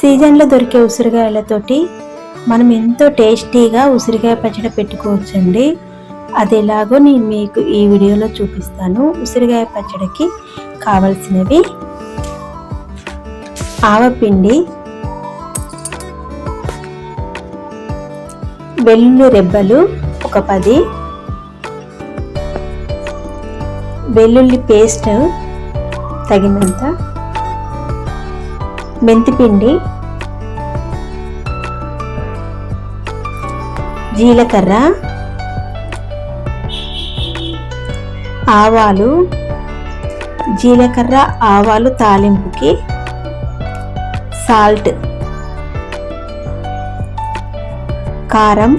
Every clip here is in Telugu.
సీజన్లో దొరికే ఉసిరికాయలతోటి మనం ఎంతో టేస్టీగా ఉసిరికాయ పచ్చడి పెట్టుకోవచ్చండి. అది ఎలాగో నేను మీకు ఈ వీడియోలో చూపిస్తాను. ఉసిరికాయ పచ్చడికి కావలసినవి ఆవపిండి వెల్లుల్లి రెబ్బలు ఒక పది వెల్లుల్లి పేస్ట్ తగినంత మెంతిపిండి జీలకర్ర ఆవాలు జీలకర్ర ఆవాలు తాలింపుకి సాల్ట్ కారం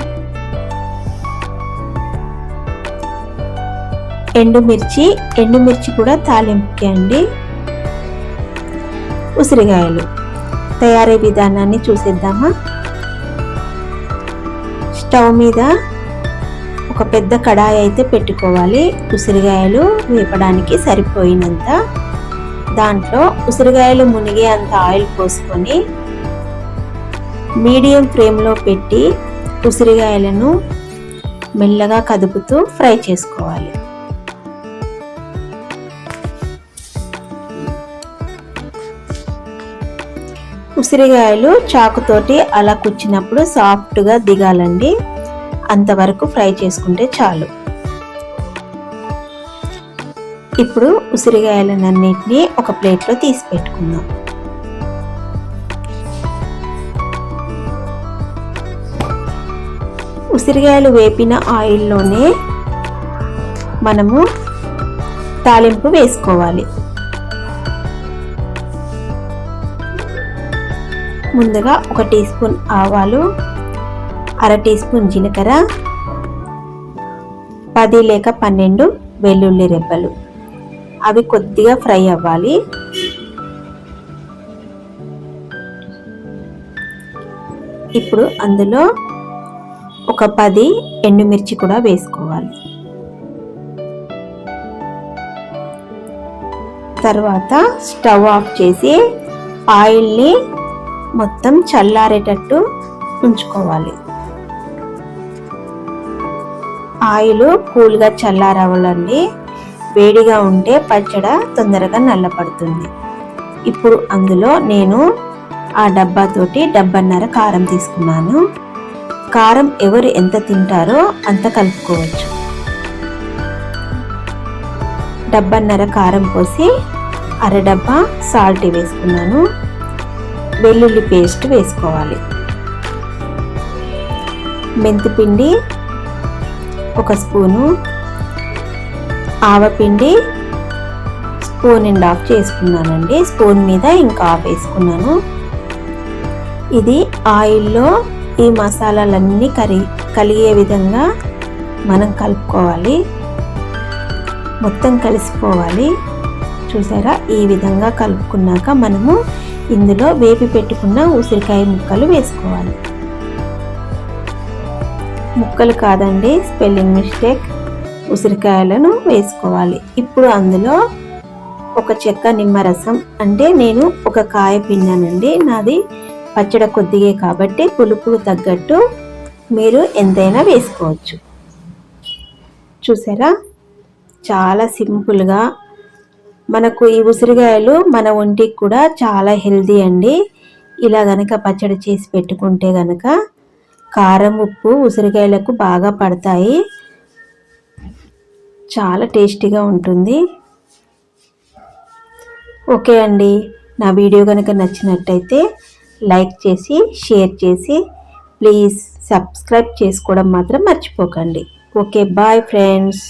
ఎండుమిర్చి ఎండుమిర్చి కూడా తాలింపుకి అండి. ఉసిరికాయలు తయారీ విధానాన్ని చూసేద్దామా? స్టవ్ మీద ఒక పెద్ద కడాయి అయితే పెట్టుకోవాలి. ఉసిరికాయలు వేపడానికి సరిపోయినంత. దాంట్లో ఉసిరికాయలు మునిగే అంత ఆయిల్ పోసుకొని మీడియం ఫ్లేమ్లో పెట్టి ఉసిరికాయలను మెల్లగా కదుపుతూ ఫ్రై చేసుకోవాలి. ఉసిరికాయలు చాకుతోటి అలా కుచ్చినప్పుడు సాఫ్ట్గా దిగాలండి. అంతవరకు ఫ్రై చేసుకుంటే చాలు. ఇప్పుడు ఉసిరికాయలన్నింటినీ ఒక ప్లేట్లో తీసి పెట్టుకుందాం. ఉసిరికాయలు వేపిన ఆయిల్లోనే మనము తాలింపు వేసుకోవాలి. ముందుగా ఒక టీ స్పూన్ ఆవాలు అర టీ స్పూన్ జీలకర్ర పది లేక పన్నెండు వెల్లుల్లి రెబ్బలు. అవి కొద్దిగా ఫ్రై అవ్వాలి. ఇప్పుడు అందులో ఒక పది ఎండుమిర్చి కూడా వేసుకోవాలి. తర్వాత స్టవ్ ఆఫ్ చేసి ఆయిల్ని మొత్తం చల్లారేటట్టు ఉంచుకోవాలి. ఆయిల్ కూల్గా చల్లారవ్వాలండి వేడిగా ఉంటే పచ్చడ తొందరగా నల్లపడుతుంది. ఇప్పుడు అందులో నేను ఆ డబ్బాతోటి డబ్బన్నర కారం తీసుకున్నాను. కారం ఎవరు ఎంత తింటారో అంత కలుపుకోవచ్చు. డబ్బన్నర కారం పోసి అర డబ్బా సాల్ట్ వేసుకున్నాను. వెల్లుల్లి పేస్ట్ వేసుకోవాలి. మెంతిపిండి ఒక స్పూను ఆవపిండి స్పూన్ అండ్ హాఫ్ చేసుకున్నానండి. స్పూన్ మీద ఇంకా ఆఫ్ వేసుకున్నాను. ఇది ఆయిల్లో ఈ మసాలాలన్నీ కరి కలిగే విధంగా మనం కలుపుకోవాలి. మొత్తం కలిసిపోవాలి. చూసారా? ఈ విధంగా కలుపుకున్నాక మనము ఇందులో వేపి పెట్టుకున్న ఉసిరికాయ ముక్కలు వేసుకోవాలి. ముక్కలు కాదండి స్పెల్లింగ్ మిస్టేక్. ఉసిరికాయలను వేసుకోవాలి. ఇప్పుడు అందులో ఒక చెక్క నిమ్మరసం అంటే నేను ఒక కాయ పిండానండి నాది పచ్చడి కొద్దిగే కాబట్టి పులుపుకు తగ్గట్టు మీరు ఎంతైనా వేసుకోవచ్చు. చూసారా? చాలా సింపుల్గా మనకు ఈ ఉసిరికాయలు మన ఒంటికి కూడా చాలా హెల్దీ అండి. ఇలా గనక పచ్చడి చేసి పెట్టుకుంటే గనక కారం ఉప్పు ఉసిరికాయలకు బాగా పడతాయి. చాలా టేస్టీగా ఉంటుంది. ఓకే అండి. నా వీడియో కనుక నచ్చినట్టయితే లైక్ చేసి షేర్ చేసి ప్లీజ్ సబ్స్క్రైబ్ చేసుకోవడం మాత్రం మర్చిపోకండి. Okay bye friends.